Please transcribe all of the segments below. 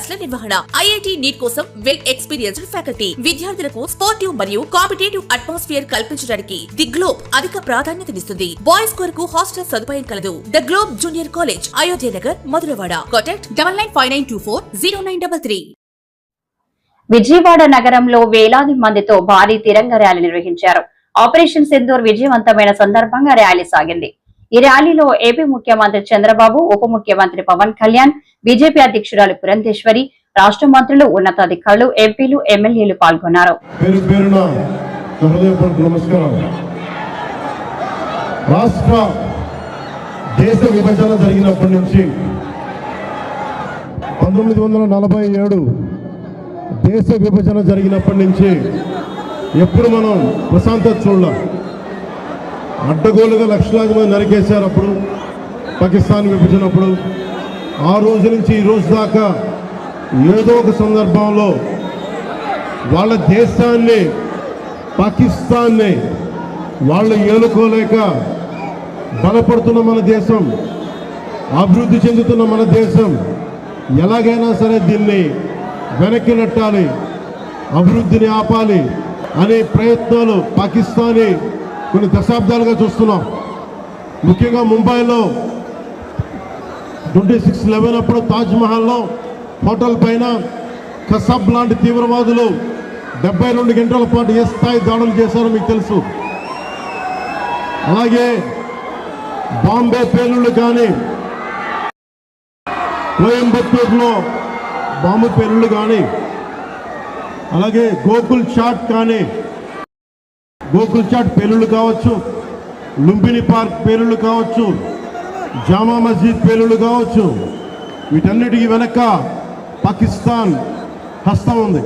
క్లాసుల నిర్వహణ. IIT NEET కోసం వెల్ ఎక్స్పీరియన్స్డ్ ఫ్యాకల్టీ. విద్యార్థులకు స్పోర్టివ్ మరియు కాంపిటేటివ్ అట్మాస్ఫియర్ కల్పించడానికి ది గ్లోబ్ అధిక ప్రాధాన్యతనిస్తుంది బాయ్స్ కొరకు హాస్టల్ సదుపాయం కలదు. The globe junior college Ayodhya Nagar Madhurawada. Contact double nine five nine two four zero nine double three. Vijayawada నగరంలో వేలాది మందితో భారీ తిరంగ ర్యాలీ నిర్వహించారు. ఆపరేషన్ సింధూర్ విజయవంతమైన సందర్భంగా ర్యాలీ సాగింది. ఈ ర్యాలీలో ఏపీ ముఖ్యమంత్రి చంద్రబాబు ఉప ముఖ్యమంత్రి పవన్ కళ్యాణ్ బీజేపీ అధ్యక్షురాలు పురంధేశ్వరి రాష్ట్ర మంత్రులు ఉన్నతాధికారులు ఎంపీలు ఎమ్మెల్యేలు పాల్గొన్నారు. రాష్ట్ర దేశ విభజన జరిగినప్పటి నుంచి పంతొమ్మిది వందల నలభై ఏడు దేశ విభజన జరిగినప్పటి నుంచి ఎప్పుడు మనం ప్రశాంతత చూడాలి? అడ్డగోలుగా లక్షలాది మంది నరికేశారు అప్పుడు పాకిస్తాన్ విభజనప్పుడు. ఆ రోజు నుంచి ఈ రోజు దాకా ఏదో ఒక సందర్భంలో వాళ్ళ దేశాన్ని పాకిస్తాన్ని వాళ్ళు ఏలుకోలేక బలపడుతున్న మన దేశం అభివృద్ధి చెందుతున్న మన దేశం ఎలాగైనా సరే దీన్ని వెనక్కి నెట్టాలి అభివృద్ధిని ఆపాలి అనే ప్రయత్నాలు పాకిస్తానీ కొన్ని దశాబ్దాలుగా చూస్తున్నాం. ముఖ్యంగా ముంబైలో ట్వంటీ సిక్స్ లెవెన్ అప్పుడు తాజ్మహల్లో హోటల్ పైన కసబ్ లాంటి తీవ్రవాదులు డెబ్బై రెండు గంటల పాటు ఏ స్థాయి దాడులు చేశారో మీకు తెలుసు. అలాగే బాంబే పేలుళ్ళు కానీ కోయంబత్తూరులో బాంబు పేలుళ్ళు కానీ అలాగే గోకుల్ చాట్ కానీ గోకుల్ చాట్ పేలుళ్ళు కావచ్చు లుంబిని పార్క్ పేలుళ్ళు కావచ్చు జామా మస్జిద్ పేలుళ్ళు కావచ్చు వీటన్నిటికి వెనక పాకిస్తాన్ హస్తం ఉంది.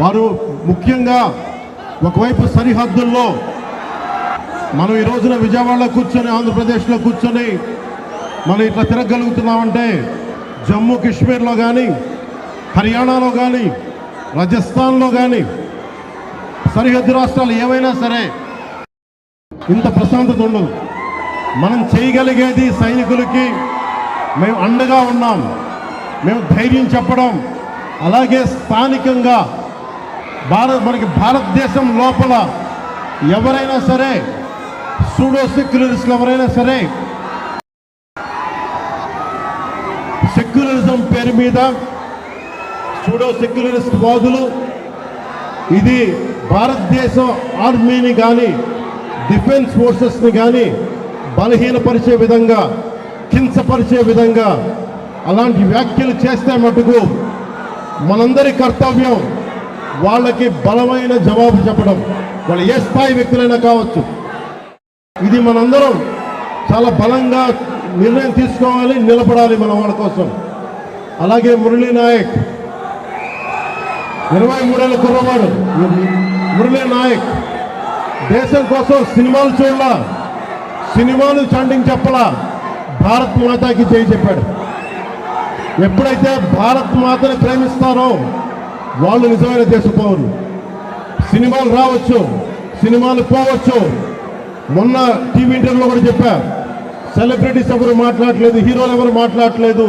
వారు ముఖ్యంగా ఒకవైపు సరిహద్దుల్లో మనం ఈ రోజున విజయవాడలో కూర్చొని ఆంధ్రప్రదేశ్లో కూర్చొని మనం ఇట్లా తిరగలుగుతున్నామంటే జమ్మూ కాశ్మీర్లో కానీ హర్యానాలో కానీ రాజస్థాన్లో కానీ సరిహద్దు రాష్ట్రాలు ఏవైనా సరే ఇంత ప్రశాంతత ఉండదు. మనం చేయగలిగేది సైనికులకి మేము అండగా ఉన్నాం. మేము ధైర్యం చెప్పడం అలాగే స్థానికంగా భారత్ మనకి భారతదేశం లోపల ఎవరైనా సరే సూడో సెక్యులరిస్టులు ఎవరైనా సరే సెక్యులరిజం పేరు మీద సూడో సెక్యులరిస్ట్ వాదులు ఇది భారతదేశం ఆర్మీని కానీ డిఫెన్స్ ఫోర్సెస్ని కానీ బలహీనపరిచే విధంగా కించపరిచే విధంగా అలాంటి వ్యాఖ్యలు చేస్తే మటుకు మనందరి కర్తవ్యం వాళ్ళకి బలమైన జవాబు చెప్పడం. వాళ్ళు ఏ స్థాయి వ్యక్తులైనా కావచ్చు. ఇది మనందరం చాలా బలంగా నిర్ణయం తీసుకోవాలి నిలబడాలి మన వాళ్ళ కోసం. అలాగే మురళీ నాయక్ ఇరవై మూడేళ్ళ కుర్రవాడు. మురళీ నాయక్. దేశం కోసం సినిమాలు చూడాల? సినిమాలు చాంటింగ్ చెప్పలా? భారత్ మాతాకి చేయి చెప్పాడు. ఎప్పుడైతే భారత్ మాతని ప్రేమిస్తారో వాళ్ళు నిజమైన దేశ సినిమాలు రావచ్చు సినిమాలు పోవచ్చు. మొన్న టీవీ ఇంటర్వ్యూలో కూడా చెప్పా సెలబ్రిటీస్ ఎవరు మాట్లాడలేదు హీరోలు ఎవరు మాట్లాడలేదు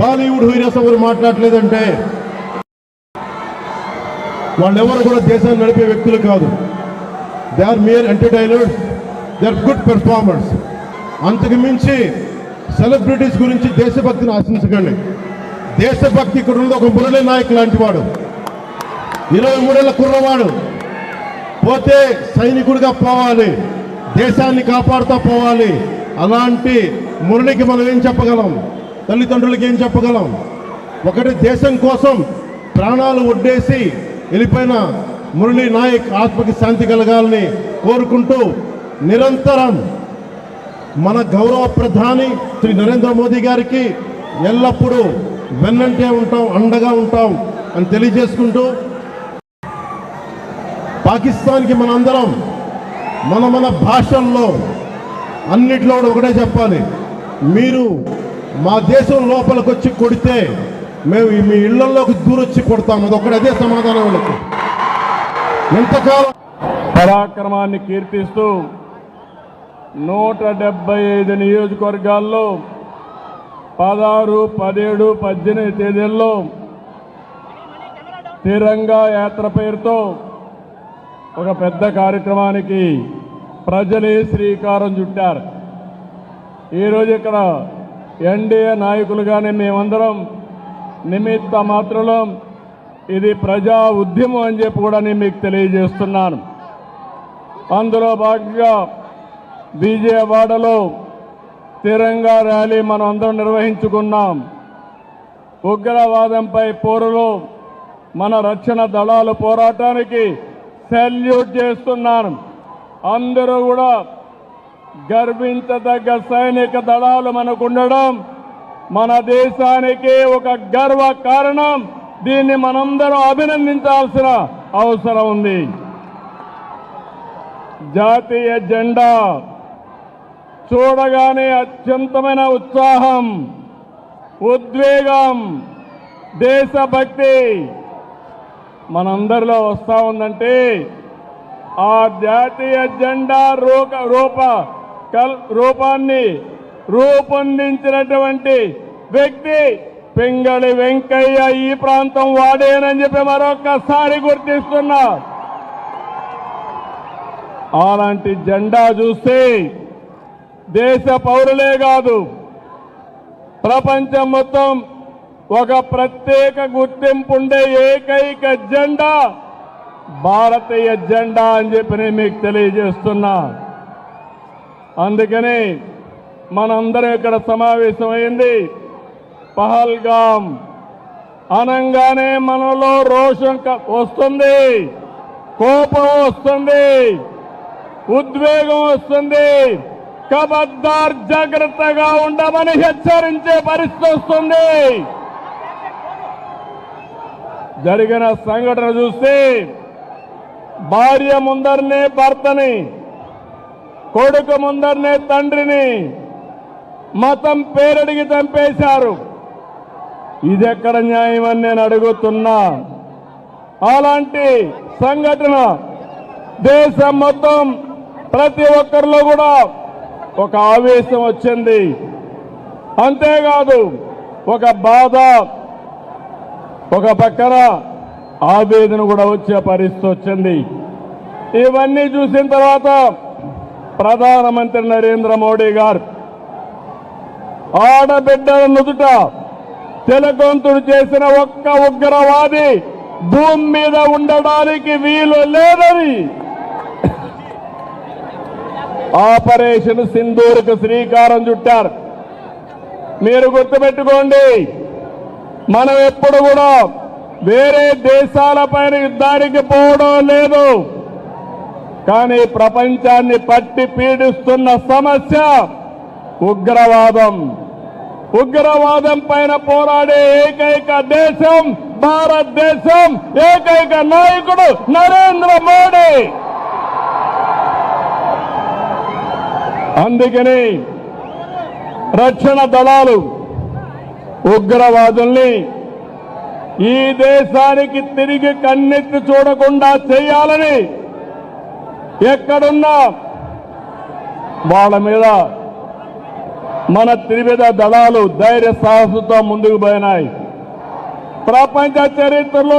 బాలీవుడ్ హీరోస్ ఎవరు మాట్లాడలేదు అంటే వాళ్ళెవరు కూడా దేశాన్ని నడిపే వ్యక్తులు కాదు. They are mere entertainers they are good performers అంతకు మించి సెలబ్రిటీస్ గురించి దేశభక్తిని ఆశించకండి. దేశభక్తి ఇక్కడ ఉంది ఒక మురళీ నాయక్ లాంటి వాడు. ఇరవై మూడేళ్ళ కుర్రవాడు. పోతే సైనికుడిగా పోవాలి. దేశాన్ని కాపాడుతూ పోవాలి. అలాంటి మురళికి మనం ఏం చెప్పగలం? తల్లిదండ్రులకి ఏం చెప్పగలం? ఒకటి దేశం కోసం ప్రాణాలు ఒడ్డేసి వెళ్ళిపోయిన మురళీ నాయక్ ఆత్మకి శాంతి కలగాలని కోరుకుంటూ నిరంతరం మన గౌరవ ప్రధాని శ్రీ నరేంద్ర మోదీ గారికి ఎల్లప్పుడూ వెన్నంటే ఉంటాం అండగా ఉంటాం అని తెలియజేసుకుంటూ పాకిస్తాన్కి మనందరం మన మన భాషల్లో అన్నిట్లో కూడా ఒకటే చెప్పాలి. మీరు మా దేశం లోపలికొచ్చి కొడితే మేము మీ ఇళ్ళలోకి దూరొచ్చి కొడతాం. అది ఒకటి అదే సమాధానం వాళ్ళకి. ఎంతకాలం పరాక్రమాన్ని కీర్తిస్తూ నూట డెబ్బై ఐదు నియోజకవర్గాల్లో పదహారు పదిహేడు పద్దెనిమిది తేదీల్లో తిరంగా యాత్ర పేరుతో ఒక పెద్ద కార్యక్రమానికి ప్రజలే శ్రీకారం చుట్టారు. ఈరోజు ఇక్కడ ఎన్డీఏ నాయకులుగానే మేమందరం నిమిత్త మాత్రలో ఇది ప్రజా ఉద్యమం అని చెప్పి కూడా నేను మీకు తెలియజేస్తున్నాను. అందులో భాగంగా విజయవాడలో తిరంగా ర్యాలీ మనం అందరం నిర్వహించుకున్నాం. ఉగ్రవాదంపై పోరులో మన రక్షణ దళాలు పోరాటానికి సెల్యూట్ చేస్తున్నాను అందరూ కూడా గర్వించదగ్గ సైనిక దళాలు మనకు ఉండడం మన దేశానికి ఒక గర్వ కారణం. దీన్ని మనందరం అభినందించాల్సిన అవసరం ఉంది. జాతీయ జెండా చూడగానే అత్యంతమైన ఉత్సాహం ఉద్వేగం దేశభక్తి మనందరిలో వస్తూ ఉందంటే ఆ జాతీయ జెండా రూప రూప కల్ రూపాన్ని రూపొందించినటువంటి వ్యక్తి పింగళి వెంకయ్య ఈ ప్రాంతం వాడేనని చెప్పి మరొకసారి గుర్తిస్తున్నా. అలాంటి జెండా చూస్తే దేశ పౌరులే కాదు ప్రపంచం మొత్తం ఒక ప్రత్యేక గుర్తింపు ఉండే ఏకైక జెండా భారతీయ జెండా అని చెప్పి నేను మీకు తెలియజేస్తున్నా. అందుకని మనందరం ఇక్కడ సమావేశమైంది. పహల్గాం. అనంగానే మనలో రోషం వస్తుంది. కోపం వస్తుంది. ఉద్వేగం వస్తుంది. కబద్దార్ జాగ్రత్తగా ఉండమని హెచ్చరించే పరిస్థితి వస్తుంది. జరిగిన సంఘటన చూస్తే భార్య ముందరనే భర్తని కొడుకు ముందరనే తండ్రిని మతం పేరడిగి చంపేశారు. ఇదెక్కడ న్యాయం అని నేను అడుగుతున్నా? అలాంటి సంఘటన దేశం మొత్తం ప్రతి ఒక్కరిలో కూడా ఒక ఆవేశం వచ్చింది. అంతేకాదు ఒక బాధ ఒక పక్కన ఆవేదన కూడా వచ్చే పరిస్థితి వచ్చింది. ఇవన్నీ చూసిన తర్వాత ప్రధానమంత్రి నరేంద్ర మోడీ గారు ఆడబిడ్డల నుదుట తిలకొంతుడు చేసిన ఒక్క ఉగ్రవాది భూమి మీద ఉండడానికి వీలు లేదని. ఆపరేషన్ సింధూర్కు శ్రీకారం చుట్టారు. మీరు గుర్తుపెట్టుకోండి మనం ఎప్పుడు కూడా వేరే దేశాలపైన యుద్ధానికి పోవడం లేదు. కానీ ప్రపంచాన్ని పట్టి పీడిస్తున్న సమస్య ఉగ్రవాదం. ఉగ్రవాదం పైన పోరాడే ఏకైక దేశం భారతదేశం. ఏకైక నాయకుడు నరేంద్ర మోడీ. అందుకని రక్షణ దళాలు ఉగ్రవాదుల్ని ఈ దేశానికి తిరిగి కన్నెత్తి చూడకుండా చేయాలని ఎక్కడున్నా వాళ్ళ మీద మన త్రివిధ దళాలు ధైర్య సాహసంతో ముందుకు పోయినాయి. ప్రపంచ చరిత్రలో